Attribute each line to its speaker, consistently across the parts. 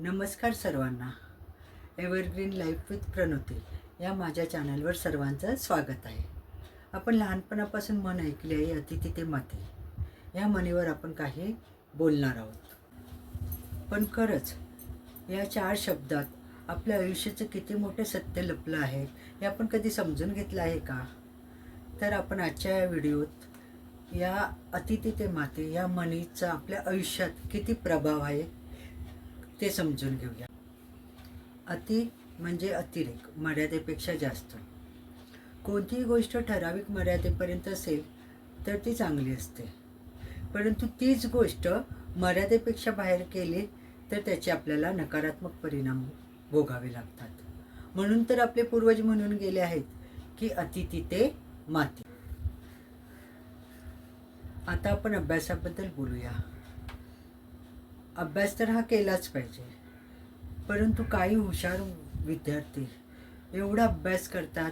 Speaker 1: नमस्कार सर्वांना. Evergreen life with Pranoti या माझ्या चॅनलवर सर्वांचं स्वागत आहे. आपण लहानपणापासून मन ऐकले आहे अतिथी ते माती. या म्हणीवर आपण काही बोलणार आहोत. पण खरंच या चार शब्दात आपल्या आयुष्याचं किती मोठे सत्य लपलं आहे हे आपण कधी समजून घेतलं आहे का? तर आपण आजच्या या व्हिडिओत या अतिथी ते माते या म्हणीचा आपल्या आयुष्यात किती प्रभाव आहे ते समजून घेऊया. अति म्हणजे अतिरेक मर्यादेपेक्षा जास्त. कोणतीही गोष्ट ठराविक मर्यादेपर्यंत असेल तर ती चांगली असते. परंतु तीच गोष्ट मर्यादेपेक्षा बाहेर केली तर त्याचे आपल्याला नकारात्मक परिणाम भोगावे लागतात. म्हणून तर आपले पूर्वज म्हणून गेले आहेत की अति तिथे माती. आता आपण अभ्यासाबद्दल बोलूया. अभ्यास तर हा केलाच पाहिजे. परंतु काही हुशार विद्यार्थी एवढा अभ्यास करतात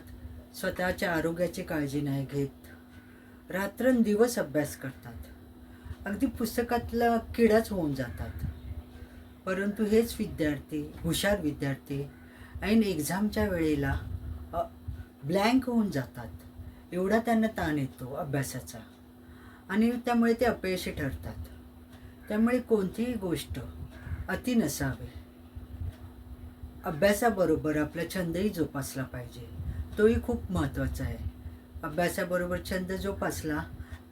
Speaker 1: स्वतःच्या आरोग्याची काळजी नाही घेत. रात्रंदिवस अभ्यास करतात. अगदी पुस्तकातला किडाच होऊन जातात. परंतु हेच विद्यार्थी हुशार विद्यार्थी ऐन एक्झामच्या वेळेला ब्लँक होऊन जातात. एवढा त्यांना ताण येतो अभ्यासाचा. आणि त्यामुळे ते अपयशी ठरतात. त्यामुळे कोणतीही गोष्ट अति नसावी. अभ्यासाबरोबर आपला छंदही जोपासला पाहिजे. तोही खूप महत्त्वाचा आहे. अभ्यासाबरोबर छंद जोपासला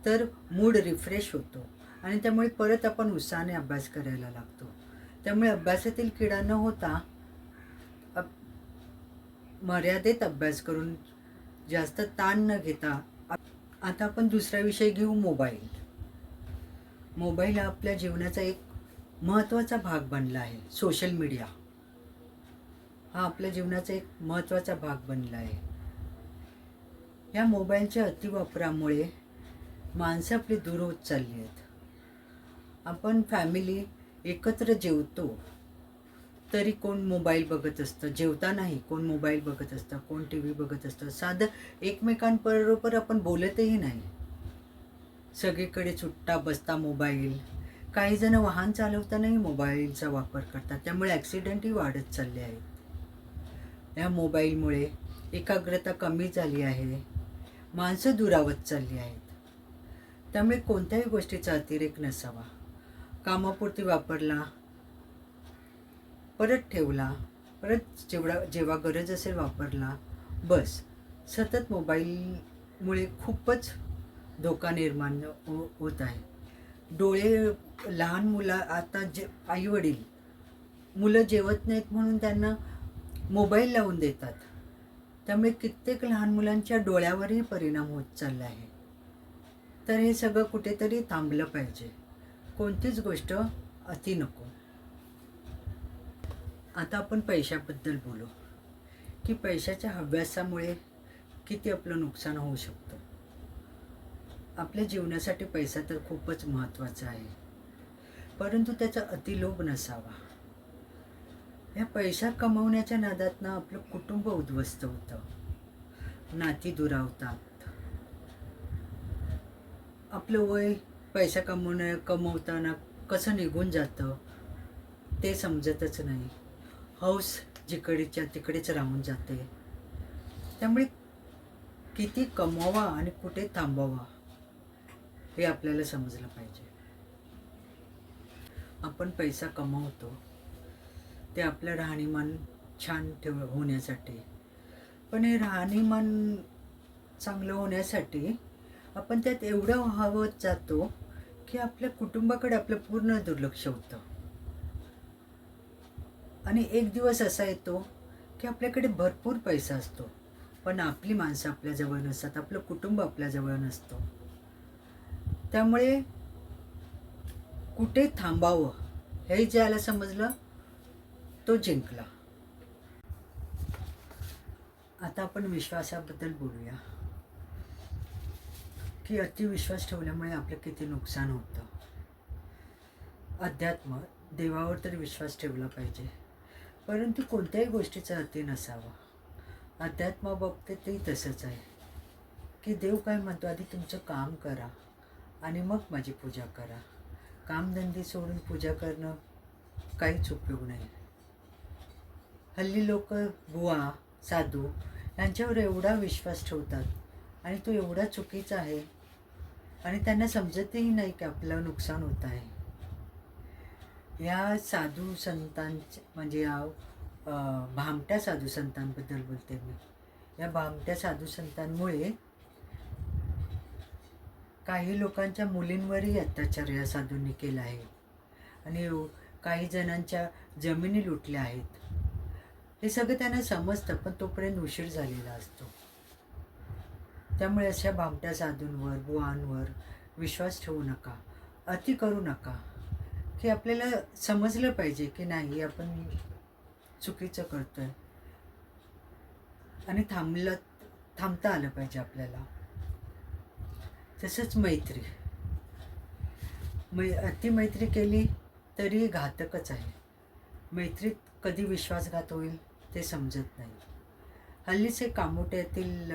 Speaker 1: तर मूड रिफ्रेश होतो आणि त्यामुळे परत आपण उत्साहाने अभ्यास करायला लागतो. त्यामुळे अभ्यासातील किडा न होता अप मर्यादेत अभ्यास करून जास्त ताण न घेता आता आपण दुसरा विषय घेऊ मोबाईल. मोबाईल हा आपल्या जीवनाचा एक महत्त्वाचा भाग बनला आहे. सोशल मीडिया हा आपल्या जीवनाचा एक महत्त्वाचा भाग बनला आहे. या मोबाईलच्या अतिवापरामुळे माणसं आपली दूर होत चालली आहेत. आपण फॅमिली एकत्र जेवतो तरी कोण मोबाईल बघत असतं. जेवतानाही कोण मोबाईल बघत असतं कोण टी व्ही बघत असतं. साधं एकमेकांबरोबर आपण बोलतही नाही. सगळीकडे सुट्टा बसता मोबाईल. काही जण वाहन चालवतानाही मोबाईलचा वापर करतात. त्यामुळे ॲक्सिडेंटही वाढत चालले आहेत. या मोबाईलमुळे एकाग्रता कमी झाली आहे. माणसं दुरावत चालली आहेत. त्यामुळे कोणत्याही गोष्टीचा अतिरेक नसावा. कामापुरती वापरला परत ठेवला परत जेवढा जेव्हा गरज असेल वापरला. बस. सतत मोबाईलमुळे खूपच धोका निर्माण हो होत आहे. डोळे लहान मुलं आता जे आईवडील मुलं जेवत नाहीत म्हणून त्यांना मोबाईल लावून देतात. त्यामुळे कित्येक लहान मुलांच्या डोळ्यावरही परिणाम होत चालला आहे. तर हे सगळं कुठेतरी थांबलं पाहिजे. कोणतीच गोष्ट अति नको. आता आपण पैशाबद्दल बोलू. की पैशाच्या हव्यासामुळे किती आपलं नुकसान होऊ शकतं? आपल्या जीवनासाठी पैसा तर खूपच महत्त्वाचा आहे. परंतु त्याचा अतिलोभ नसावा. या पैसा कमवण्याच्या नादातनं आपलं कुटुंब उद्ध्वस्त होतं. नाती दुरावतात. आपलं वय पैसा कमवण्या कमवताना कसं निघून जातं ते समजतच नाही. हौस जिकडेच्या तिकडेच राहून जाते. त्यामुळे किती कमवावा आणि कुठे थांबावा हे आपल्याला समजलं पाहिजे. आपण पैसा कमवतो ते आपलं राहणीमान छान ठेव होण्यासाठी. पण हे राहणीमान चांगलं होण्यासाठी आपण त्यात एवढं व्हावत जातो की आपल्या कुटुंबाकडे आपलं पूर्ण दुर्लक्ष होतं. आणि एक दिवस असा येतो की आपल्याकडे भरपूर पैसा असतो पण आपली माणसं आपल्याजवळ नसतात आपलं कुटुंब आपल्याजवळ नसतं. त्यामुळे कुठे थांबावं हे ज्याला समजलं तो जिंकला. आता आपण विश्वासाबद्दल बोलूया. की अतिविश्वास ठेवल्यामुळे आपलं किती नुकसान होतं. अध्यात्म देवावर तर विश्वास ठेवला पाहिजे. परंतु कोणत्याही गोष्टीचा अति नसावा. अध्यात्माबाबतीतही तसंच आहे. की देव काय म्हणतो आधी तुमचं काम करा. आणि मग माझी पूजा करा. कामधंदे सोडून पूजा करणं काहीच उपयोग नाही. हल्ली लोक बुवा साधू यांच्यावर एवढा विश्वास ठेवतात आणि तो एवढा चुकीचा आहे आणि त्यांना समजतही नाही की आपलं नुकसान होत आहे. या साधू संतांच्या म्हणजे या भामट्या साधू संतांबद्दल बोलते मी. या भामट्या साधू संतांमुळे काही लोकांच्या मुलींवरही अत्याचार या साधूंनी केला आहे. आणि हो, काही जणांच्या जमिनी लुटल्या आहेत. हे सगळं त्यांना समजतं पण तोपर्यंत उशीर झालेला असतो. त्यामुळे अशा भामट्या साधूंवर बुवांवर विश्वास ठेवू नका अति करू नका की आपल्याला समजलं पाहिजे की नाही आपण चुकीचं करतोय. आणि थांबलं थांबता आलं पाहिजे आपल्याला. तसंच मैत्री. मै अतिमैत्री केली तरी घातकच आहे. मैत्रीत कधी विश्वासघात होईल ते समजत नाही. हल्लीचे कामोट्यातील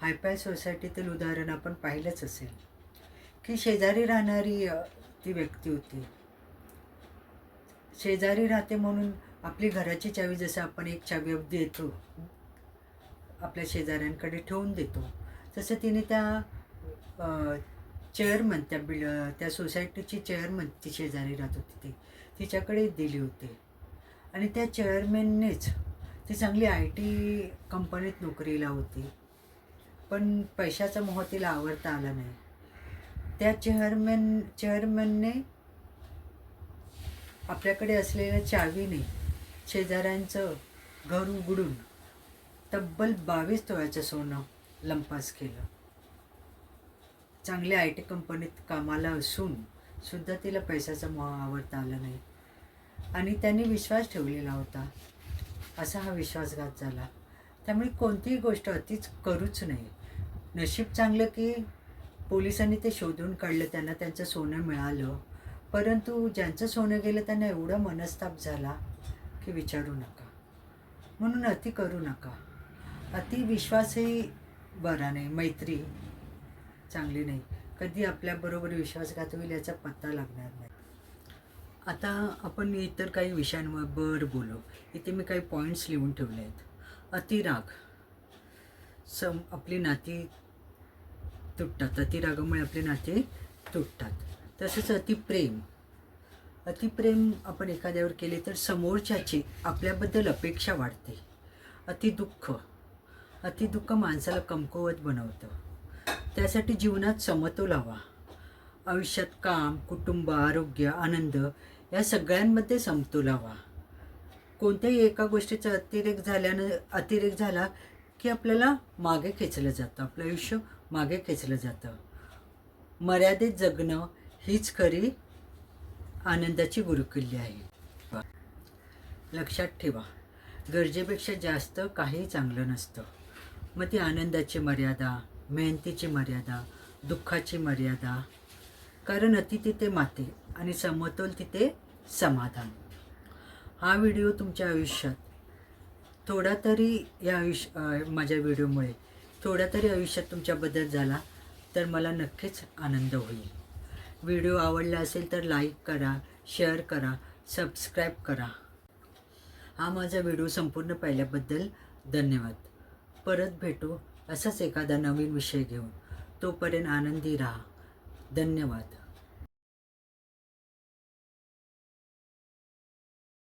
Speaker 1: हायपाय सोसायटीतील उदाहरण आपण पाहिलंच असेल. की शेजारी राहणारी ती व्यक्ती होती. शेजारी राहते म्हणून आपली घराची चावी जसं आपण एक चावी देतो आपल्या शेजाऱ्यांकडे ठेवून देतो तसं तिने त्या चेअरमन त्या बिल त्या सोसायटीची चेअरमन ती शेजारी राहत होती ती. तिच्याकडे दिली होती. आणि त्या चेअरमॅननेच ती चांगली आय टी कंपनीत नोकरीला होती. पण पैशाचा मोह तिला आवडता आला नाही. त्या चेअरमॅन चेअरमॅनने आपल्याकडे असलेल्या चावीने शेजाऱ्यांचं घर उघडून तब्बल बावीस तोळ्याचं सोनं लंपास केलं. चांगल्या आय टी कंपनीत कामाला असून सुद्धा तिला पैशाचा मोह आवडता आला नाही. आणि त्यांनी विश्वास ठेवलेला होता. असा हा विश्वासघात झाला. त्यामुळे कोणतीही गोष्ट अतिच करूच नाही नशीब चांगलं की पोलिसांनी ते शोधून काढलं त्यांना त्यांचं सोनं मिळालं. परंतु ज्यांचं सोनं गेलं त्यांना एवढा मनस्ताप झाला की विचारू नका. म्हणून अति करू नका. अति विश्वासही बरा नाही. मैत्री चांगली नाही. कधी आपल्याबरोबर विश्वासघात होईल याचा पत्ता लागणार नाही. आता आपण इतर काही विषयांवर बोलू. इथे मी काही पॉईंट्स लिहून ठेवले आहेत. अतिराग. सम आपली नाती तुटतात. अतिरागामुळे आपली नाते तुटतात. तसंच अतिप्रेम. अतिप्रेम आपण एखाद्यावर केले तर समोरच्याची आपल्याबद्दल अपेक्षा वाढते. अतिदुःख. अतिदुःख माणसाला कमकुवत बनवतं. त्यासाठी जीवनात समतोल हवा आयुष्यात काम कुटुंब आरोग्य आनंद या सगळ्यांमध्ये समतोल हवा कोणत्याही एका गोष्टीचा अतिरेक झाल्यानं अतिरेक झाला की आपल्याला मागे खेचलं जातं. आपलं आयुष्य मागे खेचलं जातं. मर्यादित जगणं हीच खरी आनंदाची गुरुकिल्ली आहे. लक्षात ठेवा गरजेपेक्षा जास्त काही चांगलं नसतं. मग ती आनंदाची मर्यादा मेहनतीची मर्यादा दुःखाची मर्यादा. कारण अति तिथे माते आणि समतोल तिथे समाधान. हा व्हिडिओ तुमच्या आयुष्यात थोडा तरी या आयुष्य माझ्या व्हिडिओमुळे थोडा तरी आयुष्यात तुमच्या बदल झाला तर मला नक्कीच आनंद होईल. व्हिडिओ आवडला असेल तर लाईक करा शेअर करा सबस्क्राईब करा. हा माझा व्हिडिओ संपूर्ण पाहिल्याबद्दल धन्यवाद. परत भेटू. असाच एखादा नवीन विषय घेऊन तोपर्यंत आनंदी राहा. धन्यवाद.